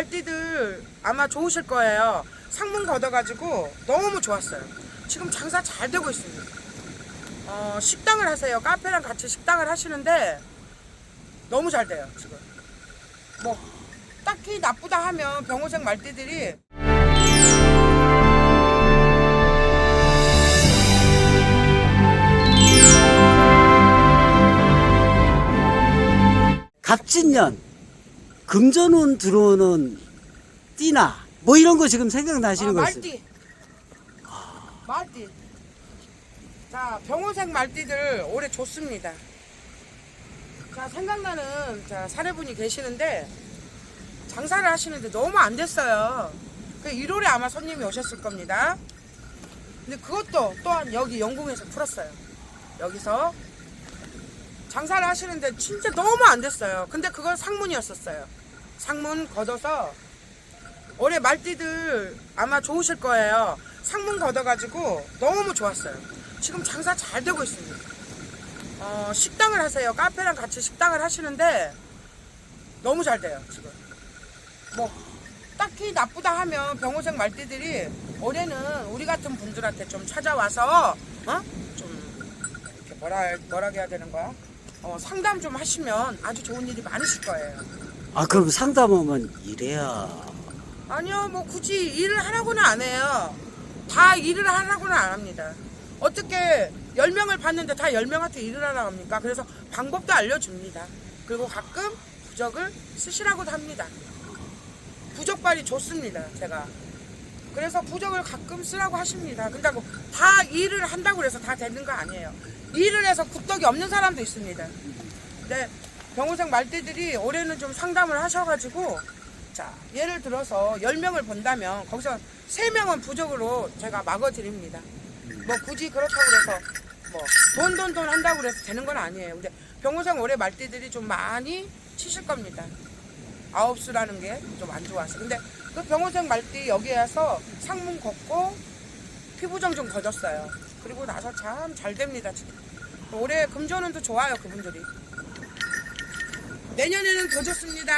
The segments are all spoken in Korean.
말띠들 아마 좋으실 거예요. 상문 걷어가지고 너무 좋았어요. 지금 장사 잘 되고 있습니다. 어, 식당을 하세요. 카페랑 같이 식당을 하시는데 너무 잘 돼요, 지금. 뭐, 딱히 나쁘다 하면 병호생 말띠들이 갑진년, 금전운 들어오는 띠나 뭐 이런 거 지금 생각나시는 아, 거 있어요? 말띠. 말띠. 자, 병호생 말띠들 올해 좋습니다. 자, 생각나는 자, 사례분이 계시는데 장사를 하시는데 너무 안 됐어요. 그 1월에 아마 손님이 오셨을 겁니다. 근데 그것도 또한 여기 영국에서 풀었어요. 여기서 장사를 하시는데 진짜 너무 안 됐어요. 근데 그건 상문이었었어요. 상문 걷어서 올해 말띠들 아마 좋으실 거예요. 상문 걷어가지고 너무 좋았어요. 지금 장사 잘 되고 있습니다. 어, 식당을 하세요. 카페랑 같이 식당을 하시는데 너무 잘 돼요, 지금. 뭐, 딱히 나쁘다 하면 병호생 말띠들이 올해는 우리 같은 분들한테 좀 찾아와서, 어? 좀, 이렇게 뭐라, 뭐라 해야 되는 거야? 어, 상담 좀 하시면 아주 좋은 일이 많으실 거예요. 아 그럼 상담하면 이래야 아니요, 뭐 굳이 일을 하라고는 안 해요. 다 일을 하라고는 안 합니다. 어떻게 10명을 봤는데 다 10명한테 일을 하라고 합니까? 그래서 방법도 알려줍니다. 그리고 가끔 부적을 쓰시라고도 합니다. 부적발이 좋습니다, 제가. 그래서 부적을 가끔 쓰라고 하십니다. 근데 뭐다 일을 한다고 해서 다 되는 거 아니에요. 일을 해서 굽덕이 없는 사람도 있습니다. 근데 병호생 말띠들이 올해는 좀 상담을 하셔가지고 자 예를 들어서 10명을 본다면 거기서 3명은 부적으로 제가 막아드립니다. 뭐 굳이 그렇다고 그래서 뭐 돈 돈 돈 한다고 그래서 되는 건 아니에요. 근데 병호생 올해 말띠들이 좀 많이 치실 겁니다. 아홉 수라는 게 좀 안 좋아서. 근데 그 병호생 말띠 여기에 와서 상문 걷고 피부정 좀 거졌어요. 그리고 나서 참 잘 됩니다. 지금. 올해 금전운도 좋아요 그분들이. 내년에는 더 좋습니다.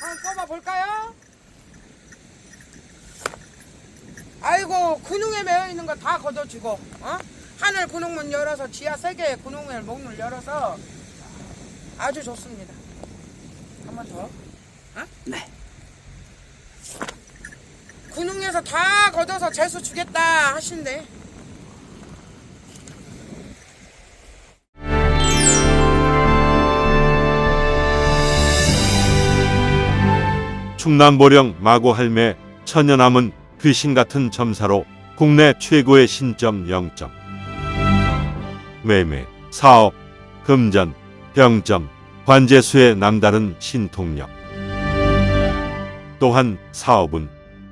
한번 뽑아 볼까요? 아이고 군웅에 매여 있는 거 다 걷어주고 어? 하늘 군웅문 열어서 지하 세 개의 군웅의 목문을 열어서 아주 좋습니다. 한 번 더. 네. 군웅에서 다 걷어서 재수 주겠다 하신대. 충남보령 마고할매 천연함은 귀신 같은 점사로 국내 최고의 신점 0점. 매매, 사업, 금전, 병점, 관제수의 남다른 신통력. 또한 사업은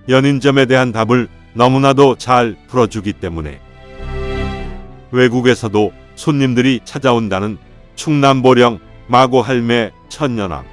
연인점에 대한 답을 너무나도 잘 풀어주기 때문에 외국에서도 손님들이 찾아온다는 충남보령 마고할매 천연함.